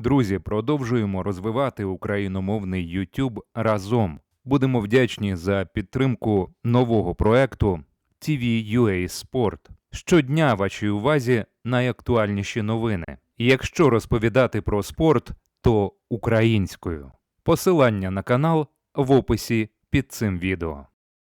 Друзі, продовжуємо розвивати україномовний YouTube разом. Будемо вдячні за підтримку нового проекту TV.UA Sport. Щодня вашій увазі найактуальніші новини. Якщо розповідати про спорт, то українською. Посилання на канал в описі під цим відео.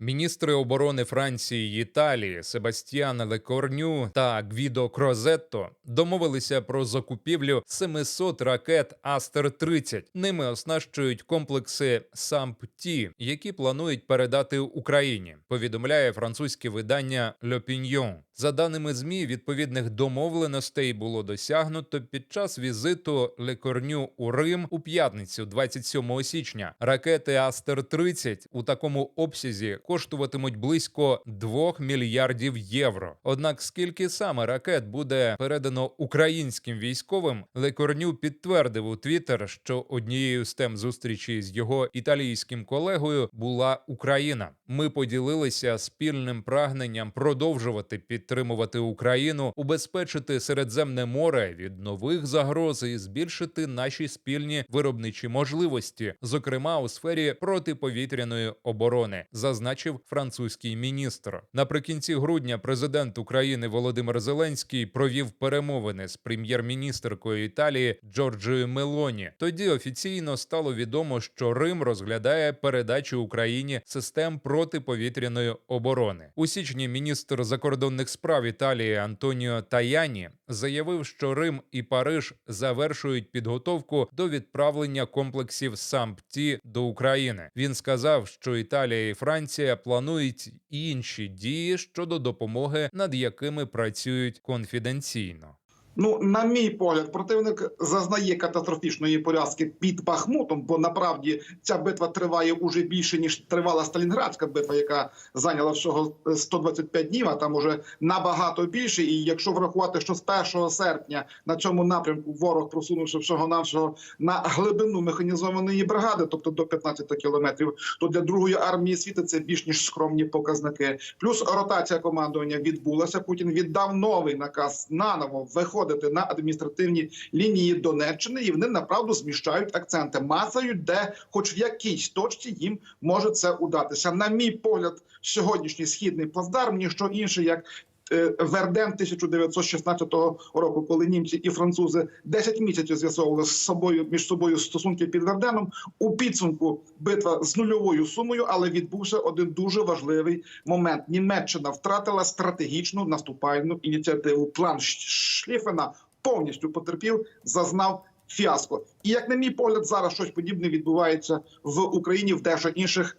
Міністри оборони Франції і Італії Себастьян Лекорню та Гвідо Крозетто домовилися про закупівлю 700 ракет Астер 30 Ними оснащують комплекси САМП-Ті, які планують передати Україні. Повідомляє французьке видання Le Pignon. За даними змі, відповідних домовленостей було досягнуто під час візиту Лекорню у Рим у п'ятницю, 27 січня. Ракети Астер 30 у такому обсязі коштуватимуть близько 2 мільярдів євро. Однак скільки саме ракет буде передано українським військовим, Лекорню підтвердив у Твіттер, що однією з тем зустрічі з його італійським колегою була Україна. Ми поділилися спільним прагненням продовжувати підтримувати Україну, убезпечити Середземне море від нових загроз і збільшити наші спільні виробничі можливості, зокрема у сфері протиповітряної оборони, зазначив французький міністр. Наприкінці грудня президент України Володимир Зеленський провів перемовини з прем'єр-міністркою Італії Джорджією Мелоні. Тоді офіційно стало відомо, що Рим розглядає передачу Україні систем протиповітряної оборони. У січні міністр закордонних справ Італії Антоніо Таяні заявив, що Рим і Париж завершують підготовку до відправлення комплексів САМПТІ до України. Він сказав, що Італія і Франція планують інші дії щодо допомоги, над якими працюють конфіденційно. Ну, на мій погляд, противник зазнає катастрофічної поразки під Бахмутом, бо направді ця битва триває уже більше ніж тривала Сталінградська битва, яка зайняла всього 125 днів, а там уже набагато більше. І якщо врахувати, що з 1 серпня на цьому напрямку ворог просунувся всього навсього на глибину механізованої бригади, тобто до 15 кілометрів, то для другої армії світу це більш ніж скромні показники. Плюс ротація командування відбулася. Путін віддав новий наказ наново виходити на адміністративні лінії Донеччини, і вони направду зміщають акценти мацають, де, хоч в якійсь точці, їм може це удатися. На мій погляд, сьогоднішній східний плацдарм ніщо інше як. Е, Верден 1916 року, коли німці і французи 10 місяців з'ясовували з собою між собою стосунки під Верденом. У підсумку битва з нульовою сумою, але відбувся один дуже важливий момент. Німеччина втратила стратегічну наступальну ініціативу. План Шліфена повністю потерпів, зазнав фіаско. І як на мій погляд, зараз щось подібне відбувається в Україні в дещо інших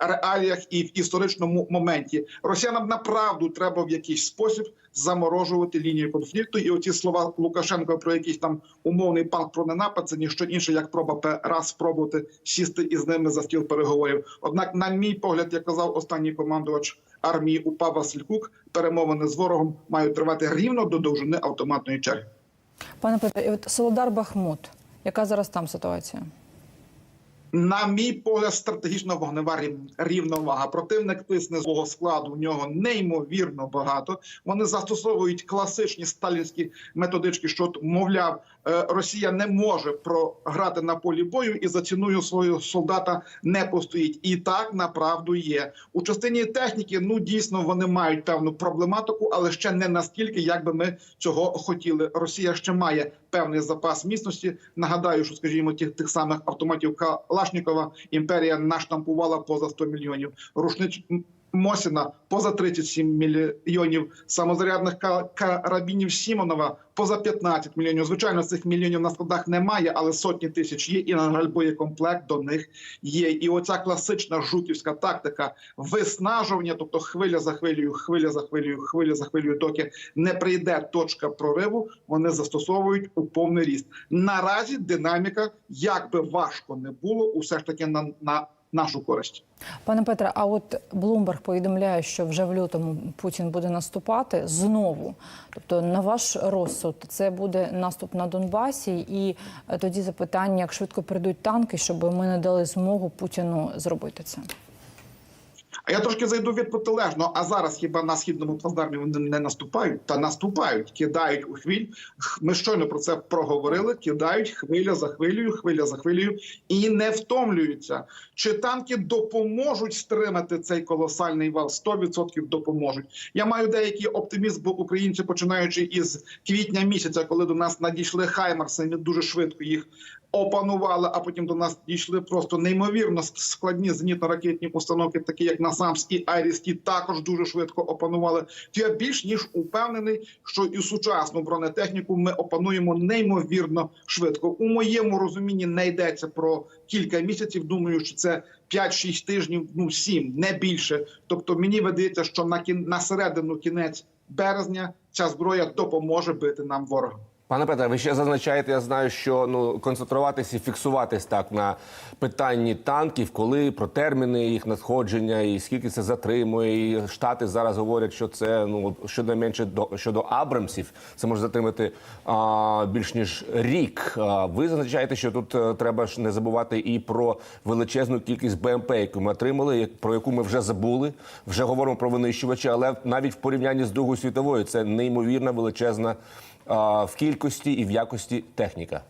реаліях і в історичному моменті. Росіянам направду треба в якийсь спосіб заморожувати лінію конфлікту. І оці слова Лукашенка про якийсь там умовний пакт про ненапад, це ніщо інше, як проба раз спробувати сісти із ними за стіл переговорів. Однак, на мій погляд, як казав останній командувач армії УПА Василь Кук, перемовини з ворогом мають тривати рівно до довжини автоматної черги. Пане Петре, і от Солодар Бахмут. Яка зараз там ситуація? На мій погляд, стратегічна вогнева рів- рівновага. Противник тисне свого складу. У нього неймовірно багато. Вони застосовують класичні сталінські методички, що мовляв, е, Росія не може програти на полі бою і за ціною свого солдата не постоїть. І так направду є у частині техніки. Ну дійсно вони мають певну проблематику, але ще не настільки, як би ми цього хотіли. Росія ще має певний запас міцності. Нагадаю, що скажімо, тих тих самих автоматів Калашнікова імперія наштампувала поза 100 мільйонів. Рушниць Мосіна поза 37 мільйонів, самозарядних карабінів Сімонова поза 15 мільйонів. Звичайно, цих мільйонів на складах немає, але сотні тисяч є. І на жаль, боєкомплект до них є. І оця класична жуківська тактика виснажування, тобто хвиля за хвилею, хвиля за хвилею, хвиля за хвилею, доки не прийде точка прориву, вони застосовують у повний ріст. Наразі динаміка, як би важко не було, усе ж таки на, на нашу користь. Пане Петре, а от Блумберг повідомляє, що вже в лютому Путін буде наступати знову. Тобто, на ваш розсуд, це буде наступ на Донбасі, і е, тоді запитання, як швидко прийдуть танки, щоб ми не дали змогу Путіну зробити це. А я трошки зайду від протилежного. А зараз хіба на східному плацдармі вони не наступають? Та наступають, кидають у хвиль. Ми щойно про це проговорили. Кидають хвиля за хвилею, хвиля за хвилею і не втомлюються. Чи танки допоможуть стримати цей колосальний вал? 100% допоможуть. Я маю деякий оптимізм, бо українці, починаючи із квітня місяця, коли до нас надійшли хаймарси, ми дуже швидко їх опанували, а потім до нас дійшли просто неймовірно складні зенітно-ракетні установки, такі як Насамс і Айріс-Ті, також дуже швидко опанували. Я більш ніж упевнений, що і сучасну бронетехніку ми опануємо неймовірно швидко. У моєму розумінні не йдеться про кілька місяців. Думаю, що це 5-6 тижнів, ну 7, не більше. Тобто мені видається, що на кін... на середину кінець березня ця зброя допоможе бити нам ворога. Пане Петре, ви ще зазначаєте, я знаю, що ну концентруватися і фіксуватись так на питанні танків, коли про терміни їх надходження і скільки це затримує. І Штати зараз говорять, що це ну щонайменше до щодо Абрамсів, це може затримати а, більш ніж рік. А, ви зазначаєте, що тут е, треба ж не забувати і про величезну кількість БМП, яку ми отримали, як- про яку ми вже забули. Вже говоримо про винищувачі, але навіть в порівнянні з Другою світовою це неймовірна величезна а, в кількості і в якості техніка.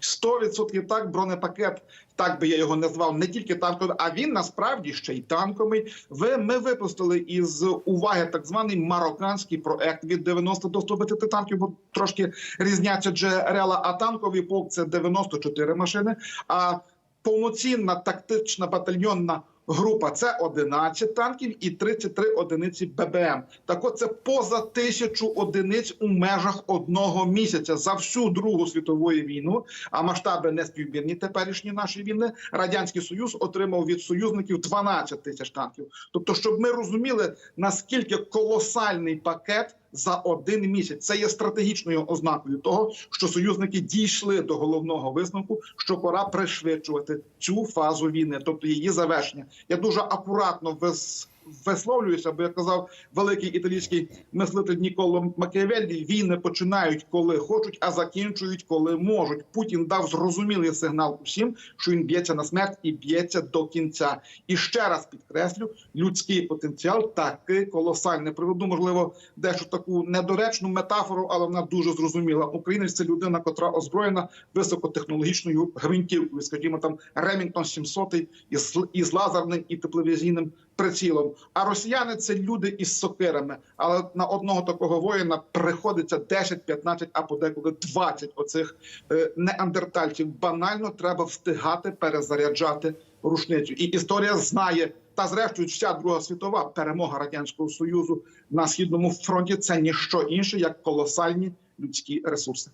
100% так, бронепакет, так би я його назвав, не тільки танковий, а він насправді ще й танковий. Ви ми випустили із уваги так званий марокканський проект від 90 до 120 танків, бо трошки різняться джерела. А танковий полк це 94 машини. А повноцінна тактична батальйонна. Група це 11 танків і 33 одиниці ББМ. Так от це поза тисячу одиниць у межах одного місяця за всю Другу світову війну. А масштаби не співмірні теперішні наші війни. Радянський Союз отримав від союзників 12 тисяч танків. Тобто, щоб ми розуміли наскільки колосальний пакет. За один місяць це є стратегічною ознакою того, що союзники дійшли до головного висновку, що пора пришвидшувати цю фазу війни, тобто її завершення. Я дуже акуратно вис... висловлююся, бо як казав великий італійський мислитель Ніколо Макіавеллі, війни починають коли хочуть, а закінчують коли можуть. Путін дав зрозумілий сигнал усім, що він б'ється на смерть і б'ється до кінця. І ще раз підкреслю, людський потенціал таки колосальний. Приведу, можливо, дещо таку недоречну метафору, але вона дуже зрозуміла. Українець це людина, котра озброєна високотехнологічною гвинтівкою, скажімо, там Ремінгтон 700 із, із лазерним і тепловізійним прицілом. А росіяни це люди із сокирами. Але на одного такого воїна приходиться 10, 15, а подекуди 20 оцих е, неандертальців. Банально треба встигати перезаряджати рушницю. І історія знає. Та зрештою, вся друга світова перемога радянського союзу на східному фронті це ніщо інше як колосальні людські ресурси.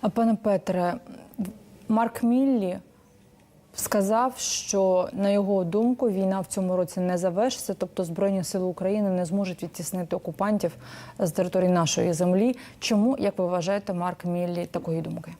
А пане Петре, Марк Міллі сказав, що на його думку війна в цьому році не завершиться, тобто Збройні сили України не зможуть відтіснити окупантів з території нашої землі. Чому, як ви вважаєте, Марк Міллі такої думки?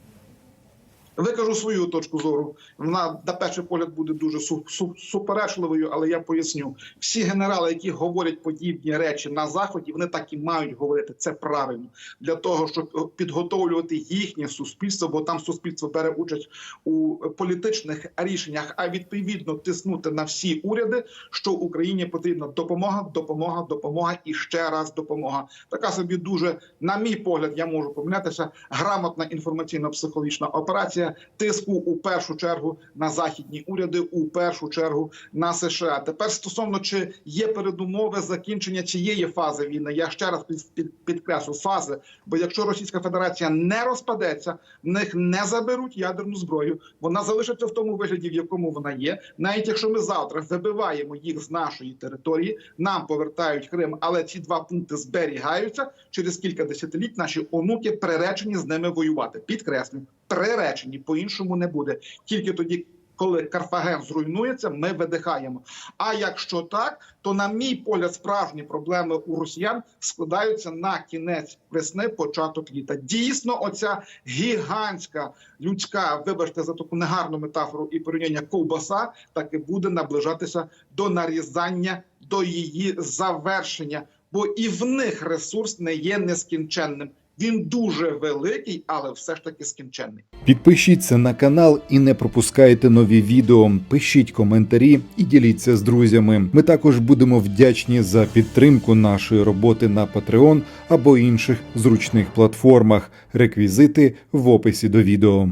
Викажу свою точку зору. Вона на перший погляд буде дуже су- су- суперечливою, але я поясню. Всі генерали, які говорять подібні речі на заході, вони так і мають говорити. Це правильно для того, щоб підготовлювати їхнє суспільство, бо там суспільство бере участь у політичних рішеннях, а відповідно тиснути на всі уряди, що Україні потрібна допомога, допомога, допомога і ще раз допомога. Така собі дуже, на мій погляд, я можу помилятися, грамотна інформаційно-психологічна операція тиску у першу чергу на західні уряди, у першу чергу на США. Тепер стосовно чи є передумови закінчення цієї фази війни, я ще раз під, під, підкреслю фази. Бо якщо Російська Федерація не розпадеться, в них не заберуть ядерну зброю. Вона залишиться в тому вигляді, в якому вона є. Навіть якщо ми завтра вибиваємо їх з нашої території, нам повертають Крим, але ці два пункти зберігаються через кілька десятиліть. Наші онуки приречені з ними воювати. Підкреслю, приречені по іншому не буде. Тільки тоді. Коли Карфаген зруйнується, ми видихаємо. А якщо так, то на мій погляд, справжні проблеми у росіян складаються на кінець весни, початок літа. Дійсно, оця гігантська людська, вибачте за таку негарну метафору і порівняння ковбаса, так і буде наближатися до нарізання, до її завершення. Бо і в них ресурс не є нескінченним. Він дуже великий, але все ж таки скінченний. Підпишіться на канал і не пропускайте нові відео. Пишіть коментарі і діліться з друзями. Ми також будемо вдячні за підтримку нашої роботи на Patreon або інших зручних платформах. Реквізити в описі до відео.